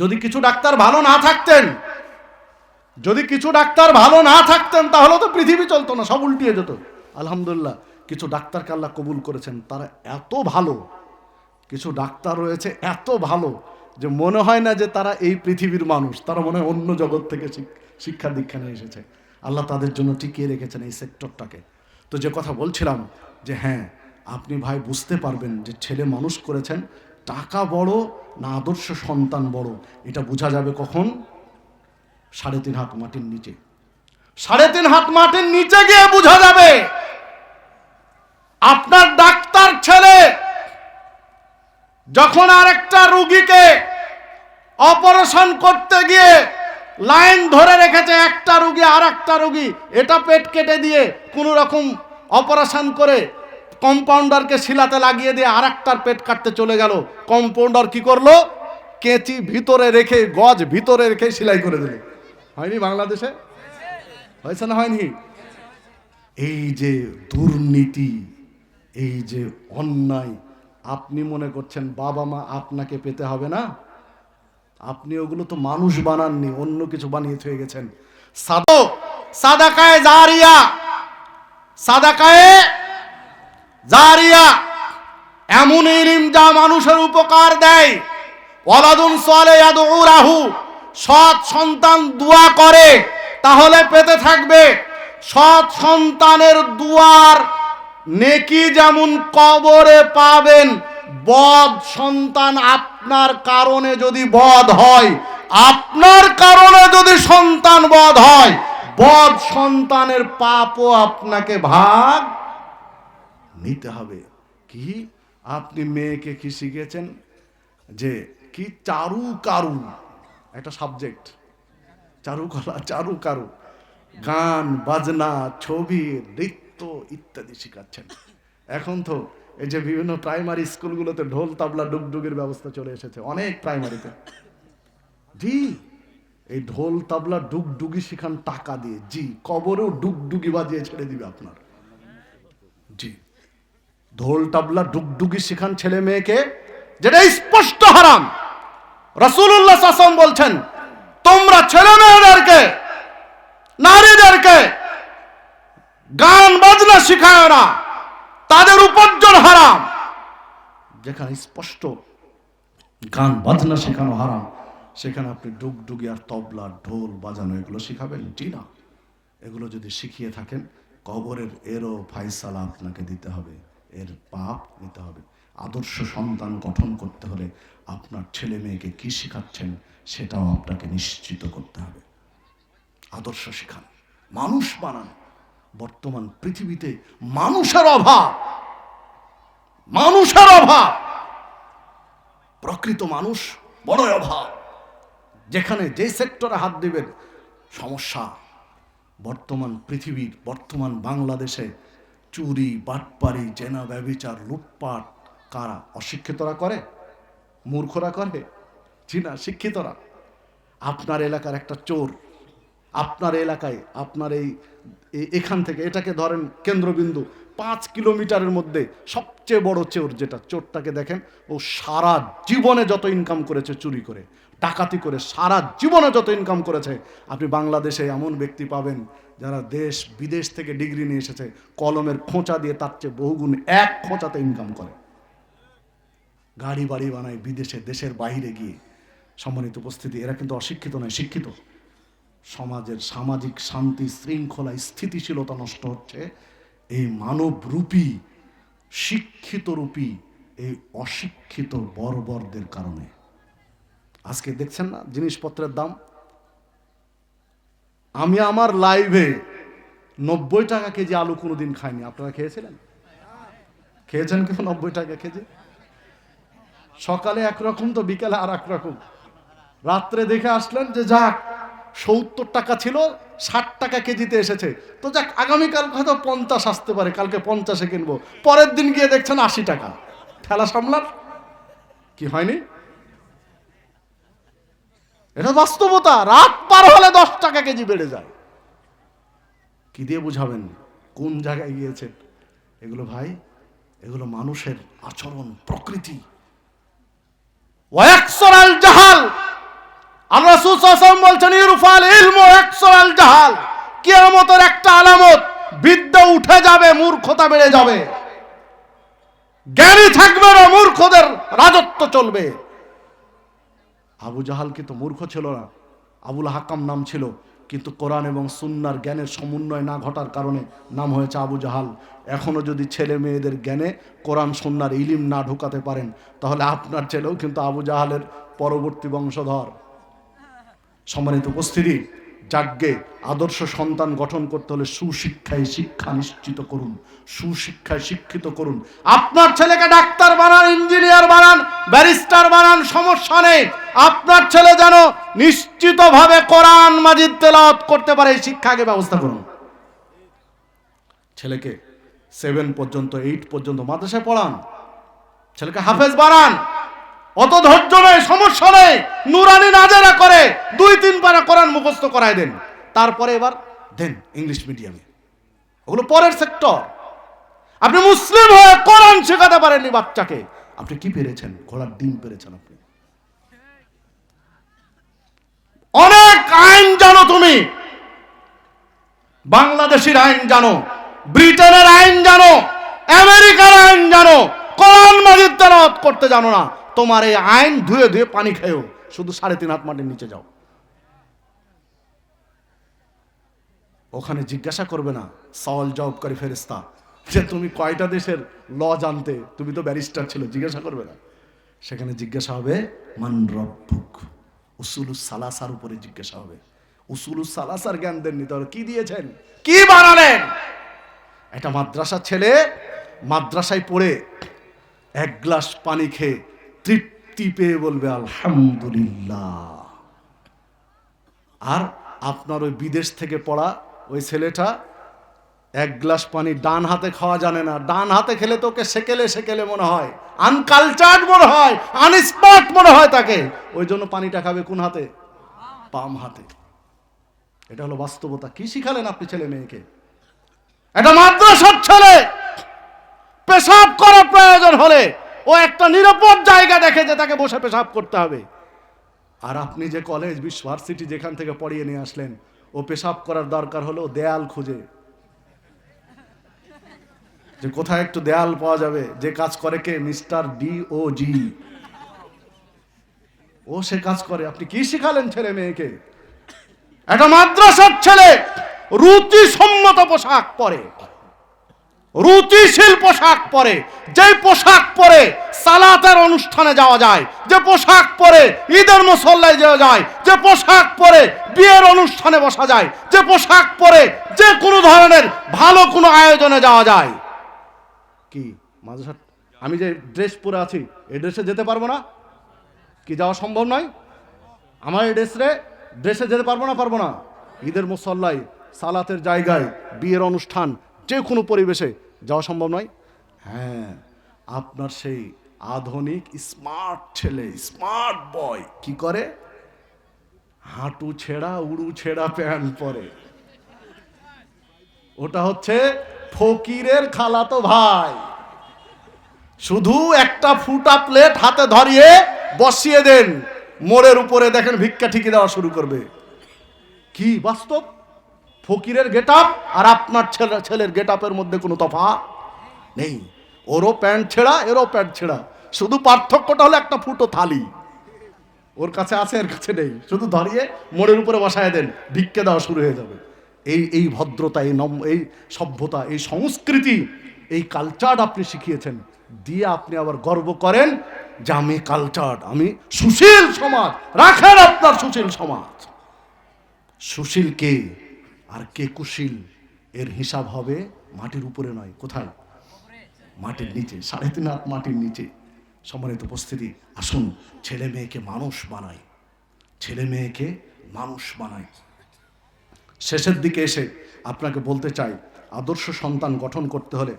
যদি কিছু ডাক্তার ভালো না থাকতেন, যদি কিছু ডাক্তার ভালো না থাকতেন, তাহলে তো পৃথিবী চলতো না, সব উল্টিয়ে যেত। আলহামদুলিল্লাহ, কিছু ডাক্তারকে আল্লাহ কবুল করেছেন, তারা এত ভালো, কিছু ডাক্তার রয়েছে এত ভালো, যে মনে হয় না যে তারা এই পৃথিবীর মানুষ, তারা মনে হয় অন্য জগৎ থেকে শিক- শিক্ষা দীক্ষা নিয়ে এসেছে। আল্লাহ তাদের জন্য টিকিয়ে রেখেছেন এই সেক্টরটাকে। তো যে কথা বলছিলাম, যে হ্যাঁ আপনি ভাই বুঝতে পারবেন যে ছেলে মানুষ করেছেন টাকা বড় না আদর্শ সন্তান বড়? এটা বোঝা যাবে কখন? সাড়ে তিন হাত মাটির নিচে। সাড়ে তিন হাত মাটির নিচে গিয়ে বোঝা যাবে, আপনার ডাক্তার ছেলে যখন আরেকটা রুগীকে অপারেশন করতে গিয়ে লাইন ধরে রেখেছে, একটা রুগী আর একটা রুগী, এটা পেট কেটে দিয়ে কোনো রকম অপারেশন করে কম্পাউন্ডারকে শিলাতে লাগিয়ে দিয়ে আর একটার পেট কাটতে চলে গেল। কম্পাউন্ডার কি করল? কেঁচি ভিতরে রেখে, গজ ভিতরে রেখে সেলাই করে দিল। হয়নি বাংলাদেশে? হয়েছে না হয়নি? এই যে দুর্নীতি, এই যে অন্যায়, আপনি মনে করছেন বাবা মা আপনাকে পেতে হবে না? আপনি ওগুলো তো মানুষ বানাননি, অন্য কিছু বানিয়ে থয়ে গেছেন। সাদো সাদাকায়ে জারিয়া, সাদাকায়ে জারিয়া এমন ইলিম যা মানুষের উপকার দেয়। ওয়ালাদুন সলে রাহু সৎ সন্তান দোয়া করে, তাহলে পেতে থাকবে। সৎ সন্তানের দুয়ার নেকি যেমন কবরে পাবেন, বদ সন্তান আপনার কারণে যদি বদ হয়, আপনার কারণে যদি সন্তান বদ হয়, বদ সন্তানের পাপও আপনাকে ভাগ নিতে হবে। কি? আপনি মেয়েকে কি শিখেছেন যে কি চারু কারু একটা সাবজেক্ট চারুকলা চারু কারু গান, বাজনা, ছবি, নৃত্য ইত্যাদি শেখাচ্ছেন। এখন তো এই যে বিভিন্ন প্রাইমারি স্কুলগুলোতে ঢোল, তাবলা, ডুগডুগের ব্যবস্থা চলে এসেছে। অনেক প্রাইমারিতে জি, এই ঢোল, তাবলা, ডুগডুগি শিখান টাকা দিয়ে। জি, কবরেও ডুগডুগি বাজিয়ে ছেড়ে দিবে আপনার। জি। ঢোল তাবলা ডুগডুগি শিখান ছেলে মেয়েকে, যেটা স্পষ্ট হারাম। রসুল্লাহ সাসম বলছেন, তোমরা ছেলে মেয়েদেরকে, নারীদেরকে গান, বাজনা শিখায় না। তাদের উপার্জন হারাম। যেখানে স্পষ্ট গান, বাজনা শেখানো হারাম, সেখানে আপনি ডুগডুগি আর তবলা, ঢোল, বাজানো এগুলো শিখাবেন? জি না। এগুলো যদি শিখিয়ে থাকেন, কবরের এরও ফাইসালা আপনাকে দিতে হবে। এর পাপ নিতে হবে। আদর্শ সন্তান গঠন করতে হলে আপনার ছেলে মেয়েকে কি শেখাচ্ছেন সেটাও আপনাকে নিশ্চিত করতে হবে। আদর্শ শেখান, মানুষ বানান। বর্তমান পৃথিবীতে মানুষের অভাব মানুষের অভাব। প্রকৃত মানুষ বড় অভাব। যেখানে যে সেক্টরে হাত দিবেন সমস্যা। বর্তমান পৃথিবীর, বর্তমান বাংলাদেশে চুরি, বাটপারি, জেনা ব্যবিচার লুটপাট, কারা অশিক্ষিতরা করে? মূর্খরা করে? চিনা শিক্ষিতরা। আপনার এলাকার একটা চোর, আপনার এলাকায়, আপনার এই এখান থেকে, এটাকে ধরেন কেন্দ্রবিন্দু, পাঁচ কিলোমিটারের মধ্যে সবচেয়ে বড় চোর যেটা। চোরটাকে দেখেন, ও সারা জীবনে যত ইনকাম করেছে চুরি করে, ডাকাতি করে, সারা জীবনে যত ইনকাম করেছে। আপনি বাংলাদেশে এমন ব্যক্তি পাবেন যারা দেশ, বিদেশ থেকে ডিগ্রি নিয়ে এসেছে, কলমের খোঁচা দিয়ে তার চেয়ে বহুগুণ এক খোঁচাতে ইনকাম করে। গাড়ি বাড়ি বানায় বিদেশে, দেশের বাইরে গিয়ে। সম্মানিত উপস্থিতি, এরা কিন্তু অশিক্ষিত নয়, শিক্ষিত। সমাজের সামাজিক শান্তি, শৃঙ্খলা, স্থিতিশীলতা নষ্ট হচ্ছে। এই মানবরূপী শিক্ষিত রূপী এই অশিক্ষিত বর্বরদের কারণে। আজকে দেখছেন না, জিনিসপত্রের দাম আমি আমার লাইভে নব্বই টাকা কেজি আলু কোনোদিন খাইনি। আপনারা খেয়েছিলেন? খেয়েছেন কিন্তু নব্বই টাকা কেজি? সকালে একরকম তো বিকেলে আর এক রকম রাত্রে দেখে আসলেন যে যাক, সত্তর টাকা ছিল, ষাট টাকা কেজিতে এসেছে। তো যাক, আগামীকাল হয়তো পঞ্চাশ আসতে পারে, কালকে পঞ্চাশে কিনবো। পরের দিন গিয়ে দেখছেন আশি টাকা। ঠেলা সামলার কি হয়নি? এটা বাস্তবতা। রাত পার হলে দশ টাকা কেজি বেড়ে যায়। কি দিয়ে বুঝাবেন? কোন জায়গায় গিয়েছেন? এগুলো ভাই, এগুলো মানুষের আচরণ, প্রকৃতি। ওয়াকসরাল জাহাল। আল্লাহ সুসাসম বলছেন ইরফাল ইলমু একসরাল জাহাল। কিয়ামতের একটা আলামত, বিদ্যা উঠে যাবে, মূর্খতা বেড়ে যাবে। জ্ঞানী থাকবে না, মূর্খদের রাজত্ব চলবে। আবু জাহাল কিন্তু মূর্খ ছিল না। আবুল হাকাম নাম ছিল, কিন্তু কোরআন এবং সুন্নার জ্ঞানের সমন্বয় না ঘটার কারণে নাম হয়েছে আবু জাহাল। এখনও যদি ছেলে মেয়েদের জ্ঞানে কোরআন, সুন্নার ইলিম না ঢোকাতে পারেন, তাহলে আপনার ছেলেও কিন্তু আবু জাহালের পরবর্তী বংশধর। সম্মানিত উপস্থিতি যাজ্ঞে আদর্শ সন্তান গঠন করতে হলে সুশিক্ষায় শিক্ষা নিশ্চিত করুন, সুশিক্ষায় শিক্ষিত করুন। আপনার ছেলেকে ডাক্তার বানান, ইঞ্জিনিয়ার বানান, ব্যারিস্টার বানান, সমস্যা নেই। আপনার ছেলে যেন নিশ্চিতভাবে কোরআন, মাজিদ, তেলাওয়াত করতে পারে, এই শিক্ষাকে ব্যবস্থা করুন। ছেলেকে সেভেন পর্যন্ত এইট পর্যন্ত মাদ্রাসায় পড়ান। ছেলেকে হাফেজ বানান। অত ধৈর্য নেই, সমস্যা নেই। নুরানি নাজেরা করে, দুই তিন পারা কোরআন মুখস্থ করায় দেন। তারপরে এবার দেন ইংলিশ মিডিয়ামে। ওগুলো পরের সেক্টর আপনি মুসলিম হয়ে কোরআন শেখাতে পারেননি বাচ্চাকে। আপনি কি পেরেছেন? ঘোড়ার ডিম পেরেছেন আপনি। অনেক আইন জানো তুমি। বাংলাদেশের আইন জানো। ব্রিটেনের আইন জানো। আমেরিকার আইন জানো। কোরআন মাজিদ তেলাওয়াত করতে জানো না। তোমার এই আইন ধুয়ে ধুয়ে পানি খেয়েও শুধু সাড়ে তিন হাত মাটির নিচে যাও। ওখানে জিজ্ঞাসা করবে না, সওয়াল জবাবকারী ফেরেস্তা যে তুমি কয়টা দেশের ল জানতে, তুমি তো ব্যারিস্টার ছিল, জিজ্ঞাসা করবে না। সেখানে জিজ্ঞাসা হবে, মান রব্বুক? উসুলুস সালাসার উপরে জিজ্ঞাসা হবে। উসুলুস সালাসার জ্ঞান দেননি, তাহলে কি দিয়েছেন? কি বানালেন? একটা মাদ্রাসার ছেলে মাদ্রাসায় পড়ে এক গ্লাস পানি খেয়ে তৃপ্তি পেয়ে বলবে, আলহামদুলিল্লাহ। আর আপনার ওই বিদেশ থেকে পড়া ওই ছেলেটা এক গ্লাস পানি ডান হাতে খাওয়া জানে না। ডান হাতে খেলে তোকে সেকেলে সেকেলে মনে হয়। আনকালচার্ড মনে হয়, আনস্মার্ট মনে হয় তাকে। ওই জন্য পানিটা খাবে কোন হাতে? বাম হাতে। এটা হলো বাস্তবতা। কি শিখালেন আপনি ছেলে মেয়েকে? এটা মাদ্রাসার ছেলে, পেশাব করার প্রয়োজন হলে ও একটা নিরাপদ জায়গা দেখে যে তাকে বসে পেশাব করতে হবে। আর আপনি যে কলেজ ভার্সিটি যেখান থেকে পড়িয়ে নিয়ে আসলেন, ও পেশাব করার দরকার হলো দেয়াল খুঁজে। যে কোথায় একটু দেয়াল পাওয়া যাবে, যে কাজ করে কে? মিস্টার ডি ও জি ও সে কাজ করে, আপনি কি শিখালেন ছেলে মেয়েকে? একটা মাদ্রাসার ছেলে রুচি সম্মত পোশাক পরে। রুচিশীল পোশাক পরে যে পোশাক পরে সালাতের অনুষ্ঠানে যাওয়া যায়, যে পোশাক পরে ঈদের মুসল্লায় যাওয়া যায়, যে পোশাক পরে বিয়ের অনুষ্ঠানে বসা যায়, যে পোশাক পরে যে কোনো ধরনের ভালো কোনো আয়োজনে যাওয়া যায়। কি মাদ্রাসা আমি যে ড্রেস পরে আছি, এই ড্রেসে যেতে পারব না? কি, যাওয়া সম্ভব নয়? আমার এই ড্রেসে ড্রেসে যেতে পারব না পারব না? ঈদের মুসল্লায় সালাতের জায়গায় বিয়ের অনুষ্ঠান যে কোনো পরিবেশে যাওয়া সম্ভব নয়। হ্যাঁ আপনার সেই আধুনিক স্মার্ট ছেলে, স্মার্ট বয় কি করে? হাঁটু ছেঁড়া, উড়ু ছেঁড়া প্যান্ট পরে। ওটা হচ্ছে ফকিরের খালাতো ভাই। শুধু একটা ফুটা প্লেট হাতে ধরিয়ে বসিয়ে দেন। মোড়ের উপরে দেখেন ভিক্ষা ঠিকি দেওয়া শুরু করবে। কি বাস্তব? ফকিরের গেট আর আপনার ছেলে, ছেলের গেট মধ্যে কোনো তফাৎ নেই। ওরও প্যান্ট ছেঁড়া, এরও প্যান্ট ছেঁড়া। শুধু পার্থক্যটা হলো একটা ফুটো থালি। ওর কাছে আছে, এর কাছে নেই। শুধু ধরিয়ে মোড়ের উপরে বসায় দেন, ভিক্ষে দেওয়া শুরু হয়ে যাবে। এই এই ভদ্রতা, এই নম, এই সভ্যতা, এই সংস্কৃতি, এই কালচার আপনি শিখিয়েছেন। দিয়ে আপনি আবার গর্ব করেন যে আমি কালচার আমি সুশীল সমাজ। রাখেন আপনার সুশীল সমাজ। সুশীল কে? আর কে কুশীল? এর হিসাব হবে মাটির উপরে নয়, কোথায়? মাটির নিচে, সাড়ে তিন হাত মাটির নিচে। সম্মানিত উপস্থিতি, আসুন, ছেলে মেয়েকে মানুষ বানাই। ছেলে মেয়েকে মানুষ বানাই। শেষের দিকে এসে আপনাকে বলতে চাই, আদর্শ সন্তান গঠন করতে হলে